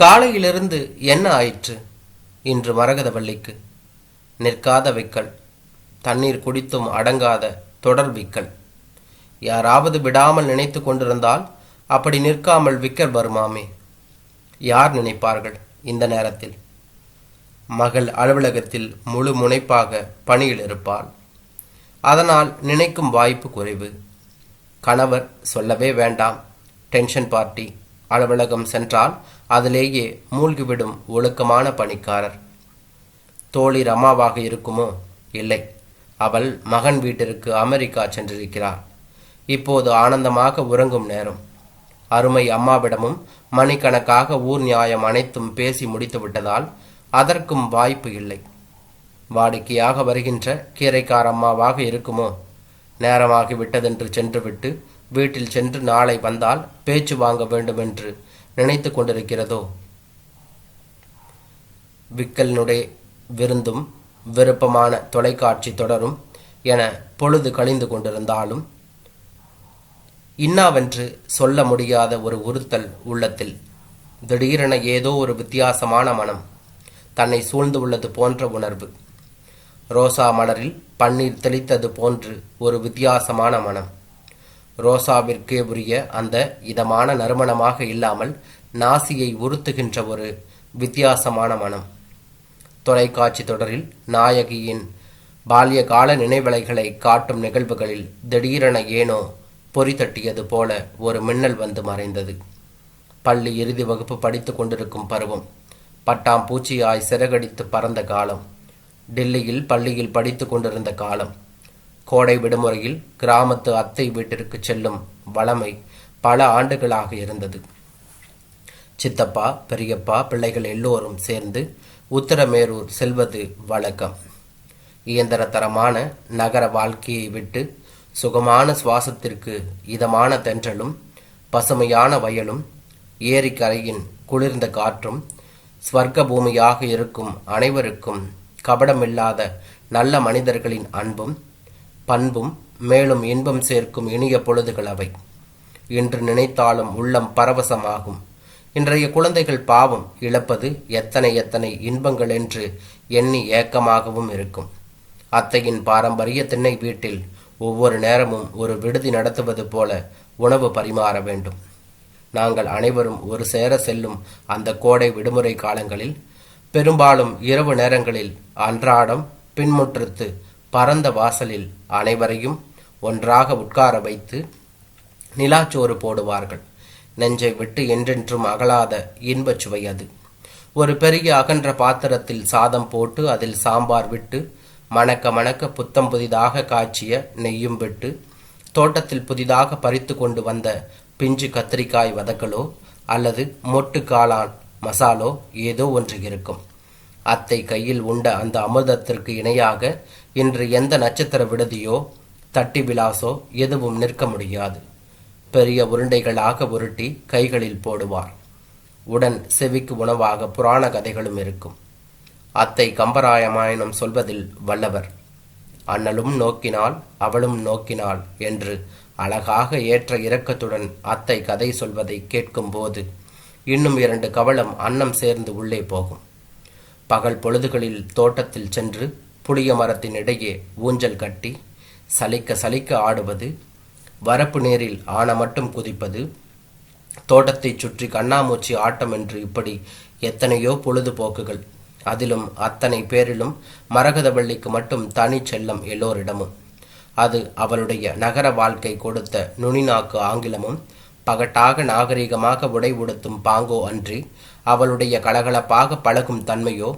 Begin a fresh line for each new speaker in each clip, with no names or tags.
காலையிலிருந்து என்ன ஆயிற்று? இன்று மரகதவள்ளிக்கு நிற்காத விக்கல். தண்ணீர் குடித்தும் அடங்காத தொடர் விக்கல். யாராவது விடாமல் நினைத்து கொண்டிருந்தால் அப்படி நிற்காமல் விக்கல் வருமாமே? யார் நினைப்பார்கள் இந்த நேரத்தில்? மகள் அலுவலகத்தில் முழு முனைப்பாக பணியில் இருப்பாள். அதனால் நினைக்கும் வாய்ப்பு குறைவு. கணவர் சொல்லவே வேண்டாம். Tension party. அலுவலகம் சென்றால் அதிலேயே மூழ்கிவிடும் ஒழுக்கமான பணிக்காரர். தோழி ரமாவாக இருக்குமோ? இல்லை. அவள் மகன் வீட்டிற்கு அமெரிக்கா சென்றிருக்கிறாள் இப்போது ஆனந்தமாக உறங்கும் நேரம். அருமை அம்மாவிடமும் மணிக்கணக்காக ஊர் நியாயம் அனைத்தும் பேசி முடித்து விட்டதால் அதற்கும் வாய்ப்பு இல்லை. வாடிக்கையாக வருகின்ற கீரைக்கார அம்மாவாக இருக்குமோ? நேரமாகி விட்டதென்று சென்றுவிட்டு வீட்டில் சென்று நாளை வந்தால் பேச்சு வாங்க வேண்டுமென்று நினைத்து கொண்டிருக்கிறதோ? விக்கலினுடைய விருந்தும் விருப்பமான தொலைக்காட்சி தொடரும் என பொழுது கழிந்து கொண்டிருந்தாலும் இன்னாவென்று சொல்ல முடியாத ஒரு உறுத்தல் உள்ளத்தில் திடீரென ஏதோ ஒரு வித்தியாசமான மனம் தன்னை சூழ்ந்து உள்ளது போன்ற உணர்வு. ரோசா மலரில் பன்னீர் தெளித்தது போன்று ஒரு வித்தியாசமான மனம். ரோசாவிற்கே உரிய அந்த இதமான நறுமணமாக இல்லாமல் நாசியை உறுத்துகின்ற ஒரு வித்தியாசமான மனம். தொலைக்காட்சி தொடரில் நாயகியின் பால்ய கால நினைவலைகளை காட்டும் நிகழ்வுகளில் திடீரென ஏனோ பொறி தட்டியது போல ஒரு மின்னல் வந்து மறைந்தது. பள்ளி இறுதி வகுப்பு படித்து கொண்டிருக்கும் பருவம். பட்டாம் பூச்சியாய் சிறகடித்து பறந்த காலம். டெல்லியில் பள்ளியில் படித்து கொண்டிருந்த காலம். கோடை விடுமுறையில் கிராமத்து அத்தை வீட்டிற்கு செல்லும் வளமை பல ஆண்டுகளாக இருந்தது. சித்தப்பா பெரியப்பா பிள்ளைகள் எல்லோரும் சேர்ந்து உத்தரமேரூர் செல்வது வழக்கம். இயந்திரத்தரமான நகர வாழ்க்கையை விட்டு சுகமான சுவாசத்திற்கு இதமான தென்றலும் பசுமையான வயலும் ஏரிக்கரையின் குளிர்ந்த காற்றும் ஸ்வர்க்க பூமியாக இருக்கும் அனைவருக்கும் கபடமில்லாத நல்ல மனிதர்களின் அன்பும் பண்பும் மேலும் இன்பம் சேர்க்கும் இனிய பொழுதுகள் அவை. இன்று நினைத்தாலும் உள்ளம் பரவசமாகும். இன்றைய குழந்தைகள் பாவம் இழப்பது எத்தனை எத்தனை இன்பங்கள் என்று எண்ணி ஏக்கமாகவும் இருக்கும். அத்தையின் பாரம்பரிய திண்ணை வீட்டில் ஒவ்வொரு நேரமும் ஒரு விடுதி நடத்துவது போல உணவு பரிமாற வேண்டும். நாங்கள் அனைவரும் ஒரு சேர செல்லும் அந்த கோடை விடுமுறை காலங்களில் பெரும்பாலும் இரவு நேரங்களில் அன்றாடம் பின்முற்றத்து பரந்த வாசலில் அனைவரையும் ஒன்றாக உட்கார வைத்து நிலாச்சோறு போடுவார்கள். நெஞ்சை விட்டு என்றென்றும் அகலாத இன்பச் சுவை அது. ஒரு பெரிய அகன்ற பாத்திரத்தில் சாதம் போட்டு அதில் சாம்பார் விட்டு மணக்க மணக்க புத்தம் புதிதாக காய்ச்சிய நெய்யும் விட்டு தோட்டத்தில் புதிதாக பறித்து கொண்டு வந்த பிஞ்சு கத்திரிக்காய் வதக்கலோ அல்லது மொட்டு காளான் மசாலோ ஏதோ ஒன்று இருக்கும். அத்தை கையில் உண்ட அந்த அமிர்தத்திற்கு இணையாக இன்று எந்த நட்சத்திர விடுதியோ தட்டி விலாசோ எதுவும் நிற்க முடியாது. பெரிய உருண்டைகளாக உருட்டி கைகளில் போடுவார். உடன் செவிக்கு உணவாக புராண கதைகளும் இருக்கும். அத்தை கம்பராயமாயனம் சொல்வதில் வல்லவர். அண்ணலும் நோக்கினாள் அவளும் நோக்கினாள் என்று அழகாக ஏற்ற இரக்கத்துடன் அத்தை கதை சொல்வதை கேட்கும்போது இன்னும் இரண்டு கவளம் அன்னம் சேர்ந்து உள்ளே போகும். பகல் பொழுதுகளில் தோட்டத்தில் சென்று புளிய மரத்தின் இடையே ஊஞ்சல் கட்டி சலிக்க சலிக்க ஆடுவது வரப்பு நீரில் ஆன மட்டும் குதிப்பது தோட்டத்தை சுற்றி கண்ணாமூச்சி ஆட்டம் என்று இப்படி எத்தனையோ பொழுதுபோக்குகள். அதிலும் அத்தனை பேரிலும் மரகதவள்ளிக்கு மட்டும் தனி செல்லம் எல்லோரிடமும். அது அவளுடைய நகர வாழ்க்கை கொடுத்த நுனிநாக்கு ஆங்கிலமும் பகட்டாக நாகரிகமாக உடை உடுத்தும் பாங்கோ அன்றி அவளுடைய கலகலப்பாக பழகும் தன்மையோ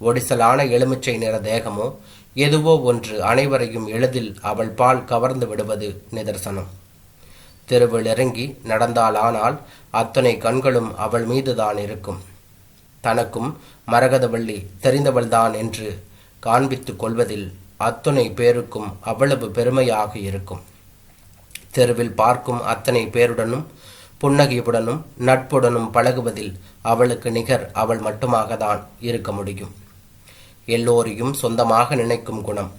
ஒடிசலான எலுமிச்சை நிற தேகமோ எதுவோ ஒன்று அனைவரையும் எளிதில் அவள் பால் கவர்ந்து விடுவது நிதர்சனம். தெருவில் இறங்கி நடந்தாலானால் அத்தனை கண்களும் அவள் மீதுதான் இருக்கும். தனக்கும் மரகதவள்ளி தெரிந்தவள்தான் என்று காண்பித்துக் கொள்வதில் அத்தனை பேருக்கும் அவ்வளவு பெருமையாக இருக்கும். தெருவில் பார்க்கும் அத்தனை பேருடனும் புன்னகையுடனும் நட்புடனும் பழகுவதில் அவளுக்கு நிகர் அவள் மட்டுமாகத்தான் இருக்க முடியும். எல்லோரையும் சொந்தமாக நினைக்கும் குணம்.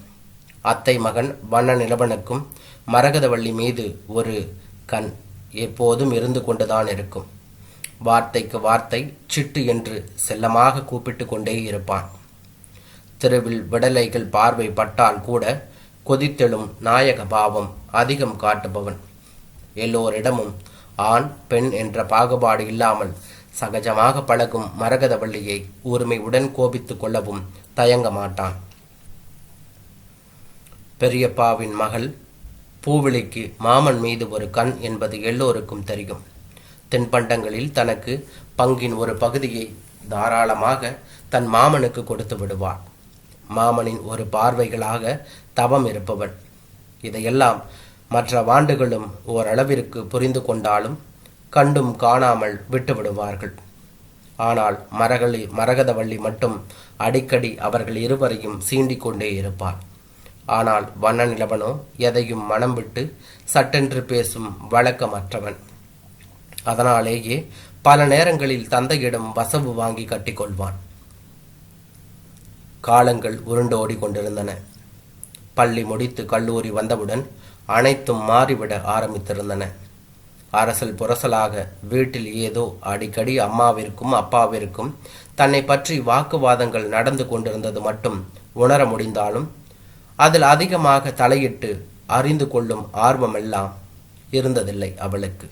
அத்தை மகன் வண்ண நிலவனுக்கும் மரகதவள்ளி மீது ஒரு கண் எப்போதும் இருந்து கொண்டுதான் இருக்கும். வார்த்தைக்கு வார்த்தை சிட்டு என்று செல்லமாக கூப்பிட்டு கொண்டே இருப்பான். தெருவில் விடலைகள் பார்வை பட்டால் கூட கொதித்தெழும் நாயக பாவம் அதிகம் காட்டுபவன். எல்லோரிடமும் ஆண் பெண் என்ற பாகுபாடு இல்லாமல் சகஜமாக பழகும் மரகதவள்ளியை உரிமையுடன் கோபித்துக் கொள்ளவும் தயங்க மாட்டான். பெரியப்பாவின் மகள் பூவிழிக்கு மாமன் மீது ஒரு கண் என்பது எல்லோருக்கும் தெரியும். தென்பண்டங்களில் தனக்கு பங்கின் ஒரு பகுதியை தாராளமாக தன் மாமனுக்கு கொடுத்து விடுவாள். மாமனின் ஒரு பார்வைகளாக தவம் இருப்பவள். இதையெல்லாம் மற்ற வாண்டுகளும் ஓரளவிற்கு புரிந்து கொண்டாலும் கண்டும் காணாமல் விட்டுவிடுவார்கள். ஆனால் மரகளி மரகதவள்ளி மட்டும் அடிக்கடி அவர்கள் இருவரையும் சீண்டிக் கொண்டே இருப்பார். ஆனால் வண்ண நிலவனோ எதையும் மனம் விட்டு சட்டென்று பேசும் வழக்கமற்றவன். அதனாலேயே பல நேரங்களில் தந்தையிடம் வசவு வாங்கி கட்டிக்கொள்வான். காலங்கள் உருண்டோடி கொண்டிருந்தன. பள்ளி முடித்து கல்லூரி வந்தவுடன் அனைத்தும் மாறிவிட ஆரம்பித்திருந்தன. அரசல் புரசலாக வீட்டில் ஏதோ அடிக்கடி அம்மாவிற்கும் அப்பாவிற்கும் தன்னை பற்றி வாக்குவாதங்கள் நடந்து கொண்டிருந்தது மட்டும் உணர முடிந்தாலும் அதில் அதிகமாக தலையிட்டு அறிந்து கொள்ளும் ஆர்வமெல்லாம் இருந்ததில்லை அவளுக்கு.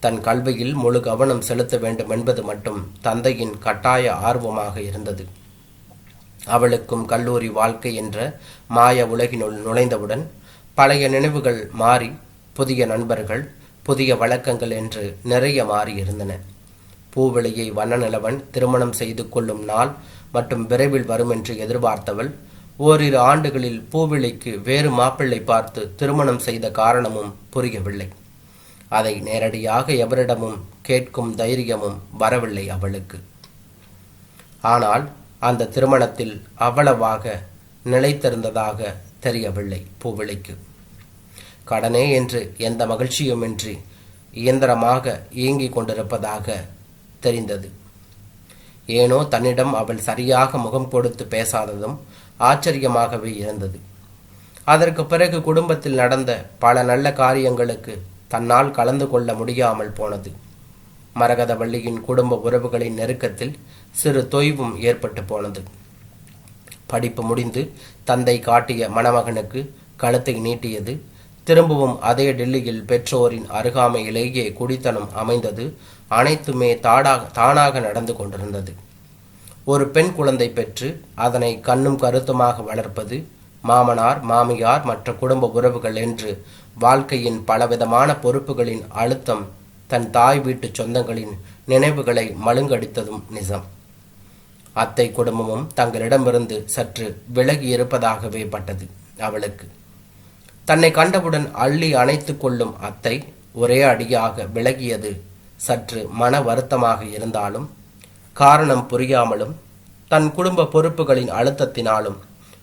தன் கல்வியில் முழு கவனம் செலுத்த வேண்டும் என்பது மட்டும் தந்தையின் கட்டாய ஆர்வமாக இருந்தது. அவளுக்கும் கல்லூரி வாழ்க்கை என்ற மாய உலகினுள் நுழைந்தவுடன் பழைய நினைவுகள் மாறி புதிய நண்பர்கள் புதிய வழக்கங்கள் என்று நிறைய மாறியிருந்தன பூவிளையை வண்ணநிலவன் திருமணம் செய்து கொள்ளும் நாள் மற்றும் விரைவில் வரும் என்று எதிர்பார்த்தவள் ஓரிரு ஆண்டுகளில் பூவிளைக்கு வேறு மாப்பிள்ளை பார்த்து திருமணம் செய்த காரணமும் புரியவில்லை. அதை நேரடியாக எவரிடமும் கேட்கும் தைரியமும் வரவில்லை அவளுக்கு. ஆனால் அந்த திருமணத்தில் அவ்வளவாக நிலைத்திருந்ததாக தெரியவில்லை பூவிளைக்கு. கடனே என்று எந்த மகிழ்ச்சியுமின்றி இயந்திரமாக இயங்கிக் கொண்டிருப்பதாக தெரிந்தது. ஏனோ தன்னிடம் அவள் சரியாக முகம் கொடுத்து பேசாததும் ஆச்சரியமாகவே இருந்தது. அதற்கு பிறகு குடும்பத்தில் நடந்த பல நல்ல காரியங்களுக்கு தன்னால் கலந்து கொள்ள முடியாமல் போனது. மரகதவள்ளியின் குடும்ப உறவுகளின் நெருக்கத்தில் சிறு தொய்வும் ஏற்பட்டு போனது. படிப்பு முடிந்து தந்தை காட்டிய மணமகனுக்கு கழுத்தை நீட்டியது. திரும்பவும் அதே டெல்லியில் பெற்றோரின் அருகாமையிலேயே குடித்தனம் அமைந்தது. அனைத்துமே தாடாக தானாக நடந்து கொண்டிருந்தது. ஒரு பெண் குழந்தை பெற்று அதனை கண்ணும் கருத்துமாக வளர்ப்பது மாமனார் மாமியார் மற்ற குடும்ப உறவுகள் என்று வாழ்க்கையின் பலவிதமான பொறுப்புகளின் அழுத்தம் தன் தாய் வீட்டு சொந்தங்களின் நினைவுகளை மழுங்கடித்ததும் நிஜம். அத்தை குடும்பமும் தங்களிடமிருந்து சற்று விலகி இருப்பதாகவே பட்டது அவளுக்கு. தன்னை கண்டவுடன் அள்ளி அணைத்து கொள்ளும் அத்தை ஒரே அடியாக விலகியது சற்று மன வருத்தமாக இருந்தாலும் காரணம் புரியாமலும் தன் குடும்ப பொறுப்புகளின் அழுத்தத்தினாலும்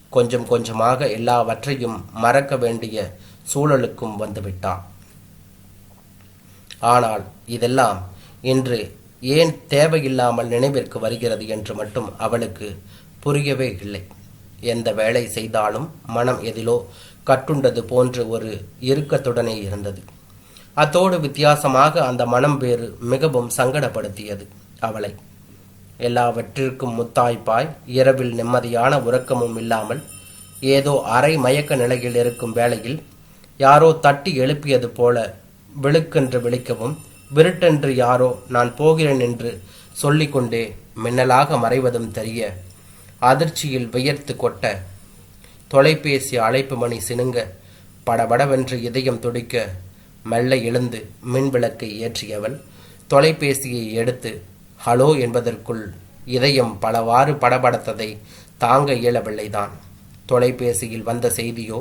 கொஞ்சம் கொஞ்சமாக எல்லாவற்றையும் மறக்க வேண்டிய சூழலுக்கும் வந்துவிட்டான் ஆனால் இதெல்லாம் இன்று ஏன் தேவையில்லாமல் நினைவிற்கு வருகிறது என்று மட்டும் அவளுக்கு புரியவே இல்லை. எந்த வேலை செய்தாலும் மனம் எதிலோ கட்டுண்டது போன்று ஒரு இறுக்கத்துடனே இருந்தது. அத்தோடு வித்தியாசமாக அந்த மனம் வேறு மிகவும் சங்கடப்படுத்தியது அவளை. எல்லாவற்றிற்கும் முத்தாய்ப்பாய் இரவில் நிம்மதியான உறக்கமும் இல்லாமல் ஏதோ அரை மயக்க நிலையில் இருக்கும் வேளையில் யாரோ தட்டி எழுப்பியது போல விழுக்கென்று விழிக்கவும் விருட்டென்று யாரோ நான் போகிறேன் என்று சொல்லிக்கொண்டே மின்னலாக மறைவதும் தெரிய அதிர்ச்சியில் வியர்த்து கொட்ட தொலைபேசி அழைப்பு மணி சினுங்க படபடவென்று இதயம் துடிக்க மெல்ல எழுந்து மின்விளக்கை ஏற்றியவள் தொலைபேசியை எடுத்து ஹலோ என்பதற்குள் இதயம் பலவாறு படபடத்ததை தாங்க இயலவில்லைதான். தொலைபேசியில் வந்த செய்தியோ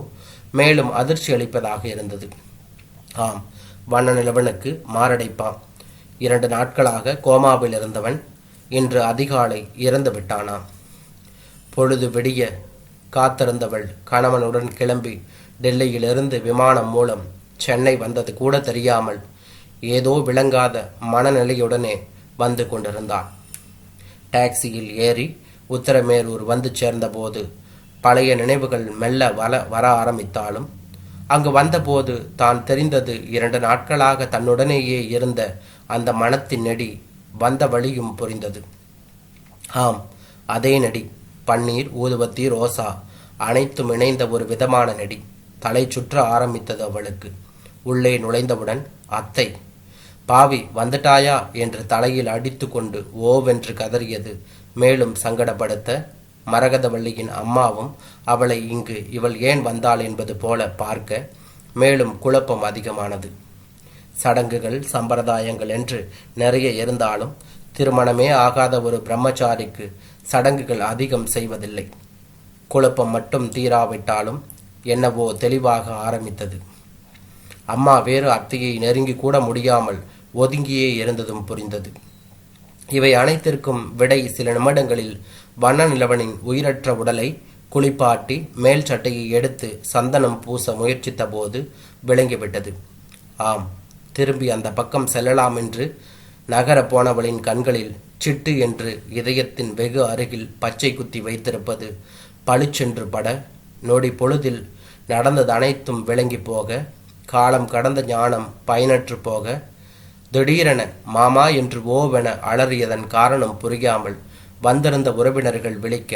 மேலும் அதிர்ச்சி அளிப்பதாக இருந்தது. ஆம் வண்ண நிலவனுக்கு மாரடைப்பாம் இரண்டு நாட்களாக கோமாவில் இருந்தவன் இன்று அதிகாலை இறந்து விட்டானாம். பொழுது விடிய காத்திருந்தவள் கணவனுடன் கிளம்பி டெல்லியிலிருந்து விமானம் மூலம் சென்னை வந்தது கூட தெரியாமல் ஏதோ விளங்காத மனநிலையுடனே வந்து கொண்டிருந்தான். டாக்ஸியில் ஏறி உத்தரமேரூர் வந்து சேர்ந்தபோது பழைய நினைவுகள் மெல்ல வர வர ஆரம்பித்தாலும் அங்கு வந்தபோது தான் தெரிந்தது இரண்டு நாட்களாக தன்னுடனேயே இருந்த அந்த மனத்தின் நெடி வந்த வழியும் புரிந்தது. ஆம் அதே நெடி. பன்னீர் ஊதுவத்தி ரோசா அனைத்தும் இணைந்த ஒரு விதமான நெடி. தலை சுற்ற ஆரம்பித்தது அவளுக்கு. உள்ளே நுழைந்தவுடன் அத்தை பாவி வந்துட்டாயா? என்று தலையில் அடித்துக்கொண்டு ஓவென்று கதறியது. மேலும் சங்கடப்படுத்த மரகதவள்ளியின் அம்மாவும் அவளை இங்கு இவள் ஏன் வந்தாள் என்பது போல பார்க்க மேலும் குழப்பம் அதிகமானது. சடங்குகள் சம்பிரதாயங்கள் என்று நிறைய இருந்தாலும் திருமணமே ஆகாத ஒரு பிரம்மச்சாரிக்கு சடங்குகள் அதிகம் செய்வதில்லை. குழப்பம் மட்டும் தீராவிட்டாலும் என்னவோ தெளிவாக ஆரம்பித்தது. அம்மா வேறு அத்தையை நெருங்கி கூட முடியாமல் ஒதுங்கியே இருந்ததும் புரிந்தது. இவை அனைத்திற்கும் விடை சில நிமிடங்களில் வண்ண நிலவனின் உயிரற்ற உடலை குளிப்பாட்டி மேல் சட்டையை எடுத்து சந்தனம் பூச முயற்சித்த போது விளங்கிவிட்டது. ஆம் திரும்பி அந்த பக்கம் செல்லலாம் என்று நகர போனவளின் கண்களில் சிட்டு என்று இதயத்தின் வெகு அருகில் பச்சை குத்தி வைத்திருப்பது பளிச்சென்று பட நொடி பொழுதில் நடந்தது அனைத்தும் விளங்கி போக காலம் கடந்த ஞானம் பயனற்று போக திடீரென மாமா என்று ஓவென அலறியதன் காரணம் புரியாமல் வந்திருந்த உறவினர்கள் விழிக்க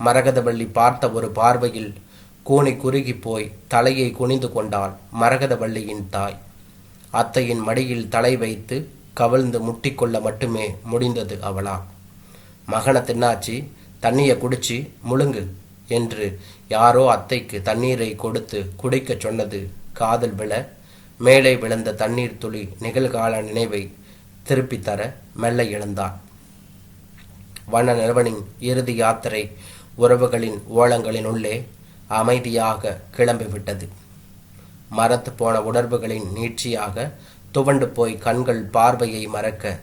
மரகதவள்ளி பார்த்த ஒரு பார்வையில் கூனி குறுகி போய் தலையை குனிந்து கொண்டாள் மரகதவள்ளியின் தாய். அத்தையின் மடியில் தலை வைத்து கவிழ்ந்து முட்டிக்கொள்ள மட்டுமே முடிந்தது அவளா. மகனை தின்னாச்சி தண்ணியை குடிச்சு முழுங்கு என்று யாரோ அத்தைக்கு தண்ணீரை கொடுத்து குடிக்கச் சொன்னது காதல் விழ மேலே விழுந்த தண்ணீர் துளி நிகழ்கால நினைவை திருப்பித் தர மெல்ல எழுந்தான் வண்ண நிறுவனின் இறுதி யாத்திரை உறவுகளின் ஓலங்களின் உள்ளே அமைதியாக கிளம்பிவிட்டது. மரத்து போன உணர்வுகளின் நீட்சியாக துவண்டு போய் கண்கள் பார்வையை மறக்க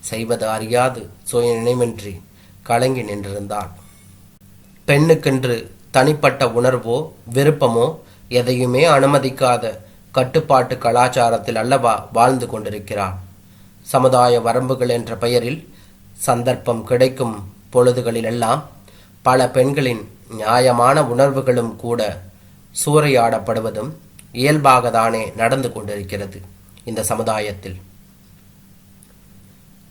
செய்வது அறியாது சுய நினைவின்றி கலங்கி நின்றிருந்தாள். பெண்ணுக்கென்று தனிப்பட்ட உணர்வோ விருப்பமோ எதையுமே அனுமதிக்காத கட்டுப்பாட்டு கலாச்சாரத்தில் அல்லவா வாழ்ந்து கொண்டிருக்கிறாள். சமுதாய வரம்புகள் என்ற பெயரில் சந்தர்ப்பம் கிடைக்கும் பொழுதுகளிலெல்லாம் பல பெண்களின் நியாயமான உணர்வுகளும் கூட சூறையாடப்படுவதும் இயல்பாகத்தானே நடந்து கொண்டிருக்கிறது இந்த சமுதாயத்தில்.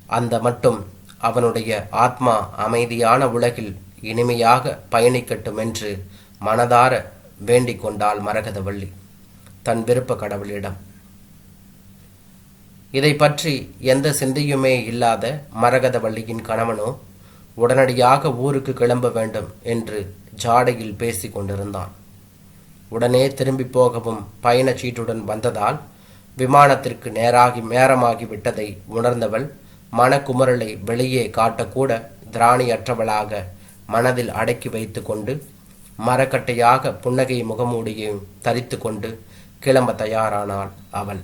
அந்த மட்டும் அவனுடைய ஆத்மா அமைதியான உலகில் இனிமையாக பயணிக்கட்டும் என்று மனதார வேண்டிக் கொண்டாள் மரகதவள்ளி. தன் விருப்ப கடவுளிடம் இதை பற்றி எந்த சிந்தையுமே இல்லாத மரகதவள்ளியின் கணவனோ உடனடியாக ஊருக்கு கிளம்ப வேண்டும் என்று ஜாடையில் பேசி கொண்டிருந்தான். உடனே திரும்பி போகவும் பயணச்சீட்டுடன் வந்ததால் விமானத்திற்கு நேராகி நேரமாகி விட்டதை உணர்ந்தவள் மனக்குமரலை வெளியே காட்டக்கூட திராணியற்றவளாக மனதில் அடக்கி வைத்து கொண்டு மரக்கட்டையாக புன்னகை முகமூடியையும் தரித்து கொண்டு கிளம்ப தயாரானாள் அவள்.